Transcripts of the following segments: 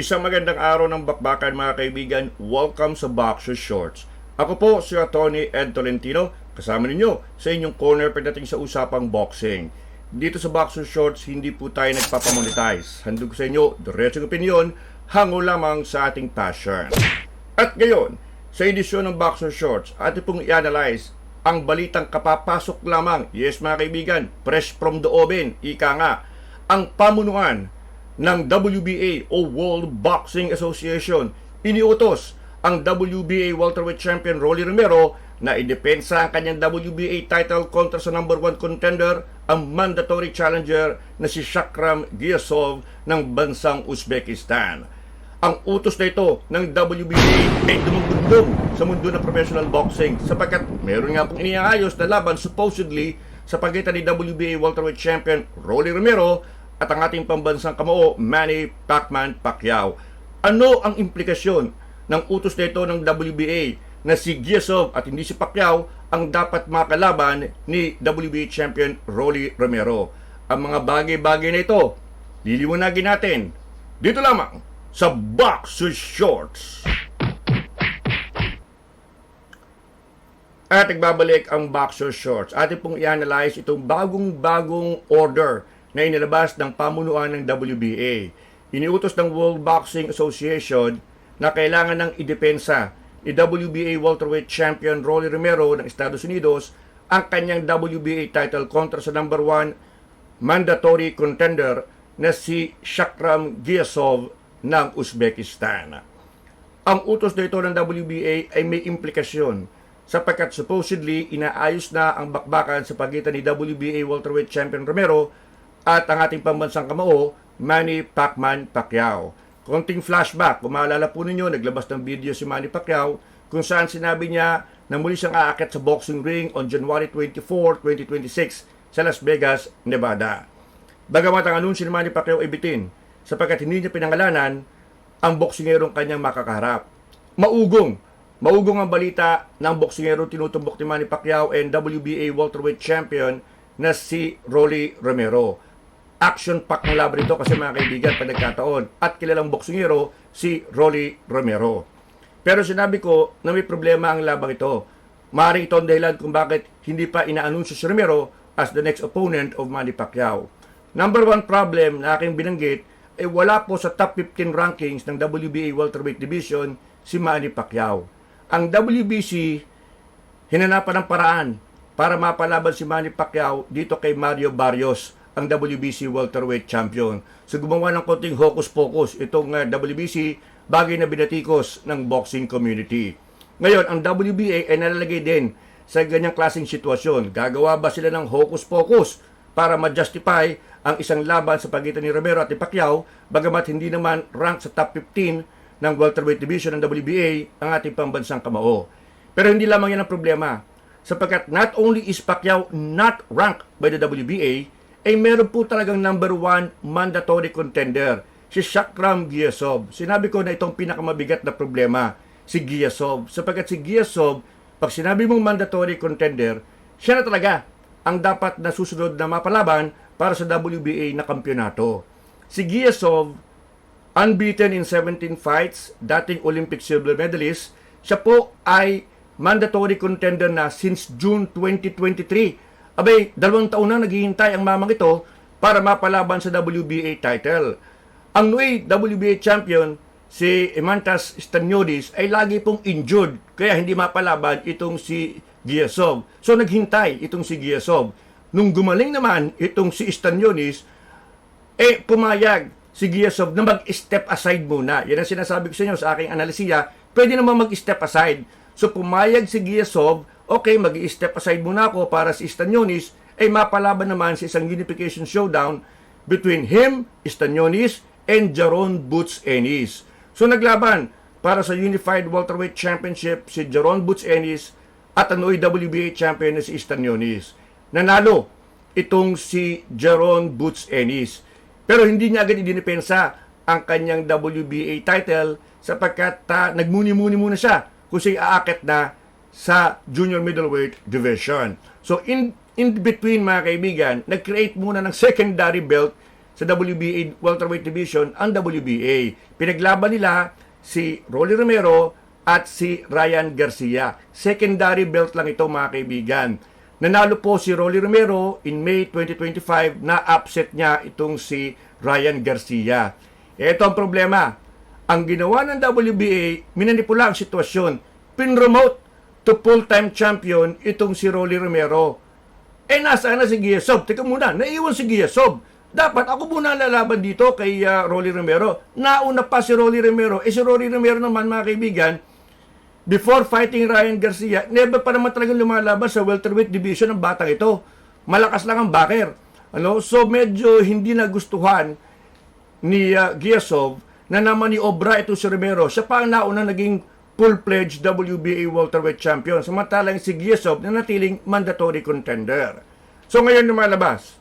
Isang magandang araw ng bakbakan mga kaibigan. Welcome sa Boxer Shorts. Ako po si Tony Ed Tolentino, kasama ninyo sa inyong corner pagdating sa usapang boxing. Dito sa Boxer Shorts, hindi po tayo nagpapamonetize. Handog sa inyo, diretsong opinion, hango lamang sa ating passion. At ngayon, sa edisyon ng Boxer Shorts, atin pong i-analyze ang balitang kapapasok lamang. Yes mga kaibigan, fresh from the oven, ika nga, ang pamunuan ng WBA o World Boxing Association. Iniutos ang WBA welterweight champion Rolly Romero na idepensa ang kanyang WBA title kontra sa number one contender, ang mandatory challenger na si Shakram Giasov ng bansang Uzbekistan. Ang utos na ito ng WBA ay dumugdugdog sa mundo ng professional boxing sapagkat meron nga pong iniayos na laban supposedly sa pagitan ni WBA welterweight champion Rolly Romero at ang ating pambansang kamao Manny Pacman Pacquiao. Ano ang implikasyon ng utos na ito ng WBA na si Giasov at hindi si Pacquiao ang dapat makalaban ni WBA champion Rolly Romero? Ang mga bagay-bagay na ito, liliwanagin natin dito lamang sa Boxer Shorts. At nagbabalik ang Boxer Shorts. Atin pong i-analyze itong bagong-bagong order na inilabas ng pamunuan ng WBA. Iniutos ng World Boxing Association na kailangan ng idepensa ni WBA welterweight champion Rolly Romero ng Estados Unidos ang kanyang WBA title kontra sa number one mandatory contender na si Shakram Giasov ng Uzbekistan. Ang utos na ito ng WBA ay may implikasyon sapagkat supposedly inaayos na ang bakbakan sa pagitan ni WBA welterweight champion Romero at ang ating pambansang kamao, Manny Pacman Pacquiao. Konting flashback, kung maalala po ninyo, naglabas ng video si Manny Pacquiao kung saan sinabi niya na muli siyang aakyat sa boxing ring on January 24, 2026 sa Las Vegas, Nevada. Bagamat ang anunsyo ni Manny Pacquiao ay bitin sapagkat hindi niya pinangalanan ang boksingerong kanyang makakaharap. Maugong, maugong ang balita ng boksingerong tinutumbok ni Manny Pacquiao and WBA welterweight champion na si Rolly Romero action pack ng laban ito kasi mga kaibigan pag nagkataon at kilalang boksingero si Rolly Romero. Pero sinabi ko na may problema ang labang ito. Maaaring ito ang dahilan kung bakit hindi pa inaanunsyo si Romero as the next opponent of Manny Pacquiao. Number one problem na aking binanggit ay wala po sa top 15 rankings ng WBA welterweight division si Manny Pacquiao. Ang WBC hinanapan ng paraan para mapalaban si Manny Pacquiao dito kay Mario Barrios ang WBC welterweight champion. So gumawa ng konting hocus-pocus itong uh, WBC bagay na binatikos ng boxing community. Ngayon, ang WBA ay nalalagay din sa ganyang klaseng sitwasyon. Gagawa ba sila ng hocus-pocus para ma-justify ang isang laban sa pagitan ni Romero at ni Pacquiao bagamat hindi naman rank sa top 15 ng welterweight division ng WBA ang ating pambansang kamao. Pero hindi lamang yan ang problema sapagkat not only is Pacquiao not ranked by the WBA, ay meron po talagang number one mandatory contender, si Shakram Giasov. Sinabi ko na itong pinakamabigat na problema, si Giasov. Sapagkat si Giasov, pag sinabi mong mandatory contender, siya na talaga ang dapat na susunod na mapalaban para sa WBA na kampyonato. Si Giasov, unbeaten in 17 fights, dating Olympic silver medalist, siya po ay mandatory contender na since June 2023 Abay, dalawang taon na naghihintay ang mamang ito para mapalaban sa WBA title. Ang Nui WBA champion, si Imantas Stanyodis, ay lagi pong injured, kaya hindi mapalaban itong si Giasov. So naghintay itong si Giasov. Nung gumaling naman itong si Stanyodis, eh pumayag si Giasov na mag-step aside muna. Yan ang sinasabi ko sa inyo sa aking analisiya. Pwede naman mag-step aside. So pumayag si Giasov okay, mag step aside muna ako para si Estanyonis ay mapalaban naman sa isang unification showdown between him, Estanyonis, and Jaron Boots Ennis. So naglaban para sa Unified Welterweight Championship si Jaron Boots Ennis at ang WBA champion na si Estanyonis. Nanalo itong si Jaron Boots Ennis. Pero hindi niya agad idinipensa ang kanyang WBA title sapagkat uh, nagmuni-muni muna siya kung siya aakit na sa junior middleweight division. So in in between mga kaibigan, nag-create muna ng secondary belt sa WBA welterweight division ang WBA. Pinaglaban nila si Rolly Romero at si Ryan Garcia. Secondary belt lang ito mga kaibigan. Nanalo po si Rolly Romero in May 2025 na upset niya itong si Ryan Garcia. Ito ang problema. Ang ginawa ng WBA, minanipula ang sitwasyon. Pinromote to full-time champion itong si Rolly Romero. Eh, nasaan na si Giasob? Teka muna, naiwan si Giasob. Dapat ako muna lalaban dito kay uh, Rolly Romero. Nauna pa si Rolly Romero. Eh, si Rolly Romero naman, mga kaibigan, before fighting Ryan Garcia, never pa naman talagang lumalaban sa welterweight division ng batang ito. Malakas lang ang backer. Ano? So, medyo hindi nagustuhan ni uh, Giasov na naman ni Obra ito si Romero. Siya pa ang nauna naging full-fledged WBA welterweight champion. Samantalang si Giasov na natiling mandatory contender. So ngayon lumalabas,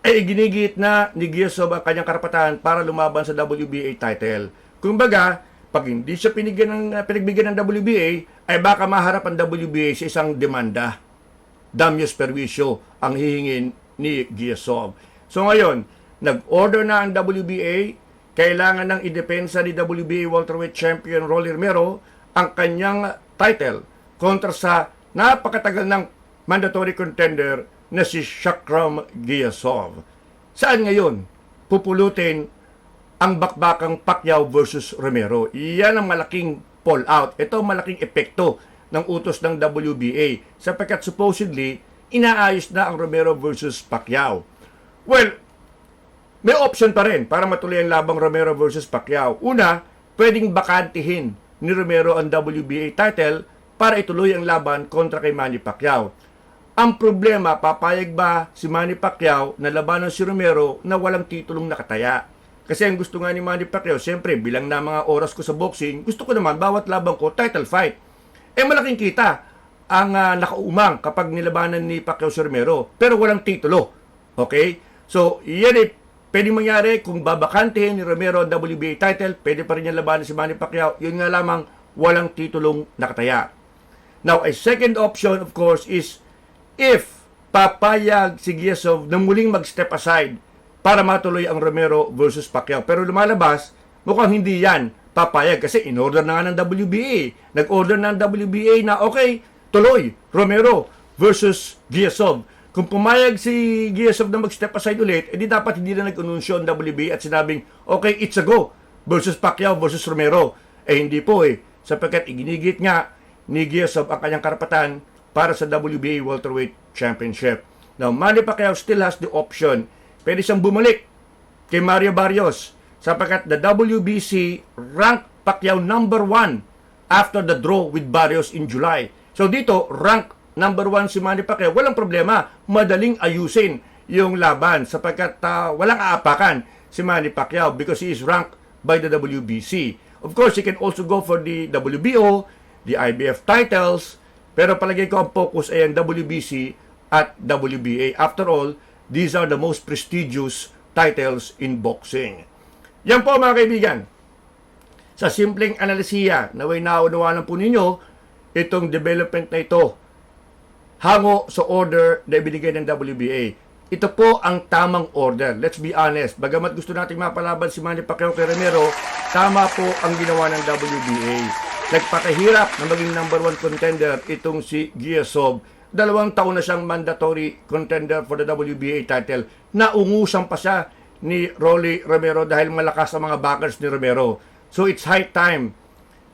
eh ginigit na ni Giasov ang kanyang karapatan para lumaban sa WBA title. Kumbaga, pag hindi siya pinigyan ng, uh, ng WBA, ay baka maharap ang WBA sa isang demanda. Damios perwisyo ang hihingin ni Giasov. So ngayon, nag-order na ang WBA, kailangan ng idepensa ni WBA welterweight champion Rolly Romero ang kanyang title kontra sa napakatagal ng mandatory contender na si Shakram Giasov. Saan ngayon pupulutin ang bakbakang Pacquiao versus Romero? Iyan ang malaking fallout. Ito ang malaking epekto ng utos ng WBA sapagkat supposedly inaayos na ang Romero versus Pacquiao. Well, may option pa rin para matuloy ang labang Romero versus Pacquiao. Una, pwedeng bakantihin ni Romero ang WBA title para ituloy ang laban kontra kay Manny Pacquiao. Ang problema, papayag ba si Manny Pacquiao na labanan si Romero na walang titulong nakataya? Kasi ang gusto nga ni Manny Pacquiao, siyempre, bilang na mga oras ko sa boxing, gusto ko naman bawat laban ko, title fight. Eh malaking kita ang uh, nakaumang kapag nilabanan ni Pacquiao si Romero, pero walang titulo. Okay? So, yan eh, pwede mangyari kung babakantehin ni Romero ang WBA title, pwede pa rin niya labanan si Manny Pacquiao, yun nga lamang walang titulong nakataya. Now, a second option, of course, is if papayag si Giasov na muling mag-step aside para matuloy ang Romero versus Pacquiao. Pero lumalabas, mukhang hindi yan papayag kasi in-order na nga ng WBA. Nag-order na ng WBA na okay, tuloy, Romero versus Giasov. Kung pumayag si Giasov na mag-step aside ulit, edi dapat hindi na nag-anunsyo ang WBA at sinabing, okay, it's a go versus Pacquiao versus Romero. Eh hindi po eh, sapagkat iginigit nga ni Giasov ang kanyang karapatan para sa WBA Welterweight Championship. Now, Manny Pacquiao still has the option. Pwede siyang bumalik kay Mario Barrios sapagkat the WBC ranked Pacquiao number one after the draw with Barrios in July. So dito, rank number one si Manny Pacquiao. Walang problema. Madaling ayusin yung laban sapagkat uh, walang aapakan si Manny Pacquiao because he is ranked by the WBC. Of course, he can also go for the WBO, the IBF titles, pero palagay ko ang focus ay ang WBC at WBA. After all, these are the most prestigious titles in boxing. Yan po mga kaibigan. Sa simpleng analisiya, naway naunawa lang po ninyo itong development na ito hango sa order na ibinigay ng WBA. Ito po ang tamang order. Let's be honest. Bagamat gusto nating mapalaban si Manny Pacquiao kay Romero, tama po ang ginawa ng WBA. Nagpakahirap na maging number one contender itong si Giasov. Dalawang taon na siyang mandatory contender for the WBA title. Naungusan pa siya ni Rolly Romero dahil malakas ang mga backers ni Romero. So it's high time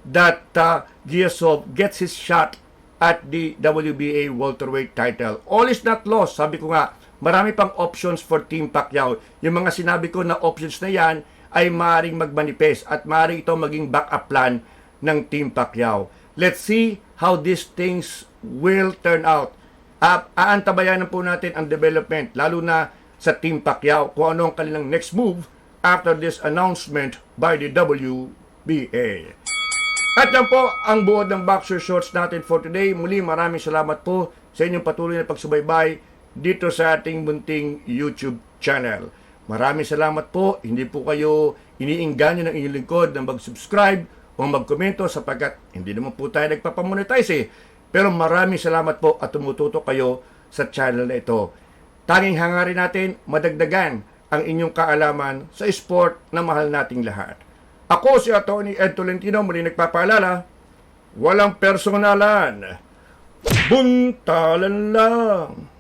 that uh, Giasov gets his shot at the WBA welterweight title. All is not lost. Sabi ko nga, marami pang options for Team Pacquiao. Yung mga sinabi ko na options na yan ay maaaring magmanifest at maaaring ito maging backup plan ng Team Pacquiao. Let's see how these things will turn out. Uh, aantabayan po natin ang development, lalo na sa Team Pacquiao, kung ano ang kanilang next move after this announcement by the WBA. At yan po ang buod ng Boxer Shorts natin for today. Muli maraming salamat po sa inyong patuloy na pagsubaybay dito sa ating munting YouTube channel. Maraming salamat po. Hindi po kayo iniinganyo ng inyong lingkod na mag-subscribe o magkomento sapagkat hindi naman po tayo nagpapamonetize eh. Pero maraming salamat po at tumututo kayo sa channel na ito. Tanging hangarin natin madagdagan ang inyong kaalaman sa sport na mahal nating lahat. Ako si Atty. Ed Tolentino muli nagpapaalala, walang personalan, buntalan lang.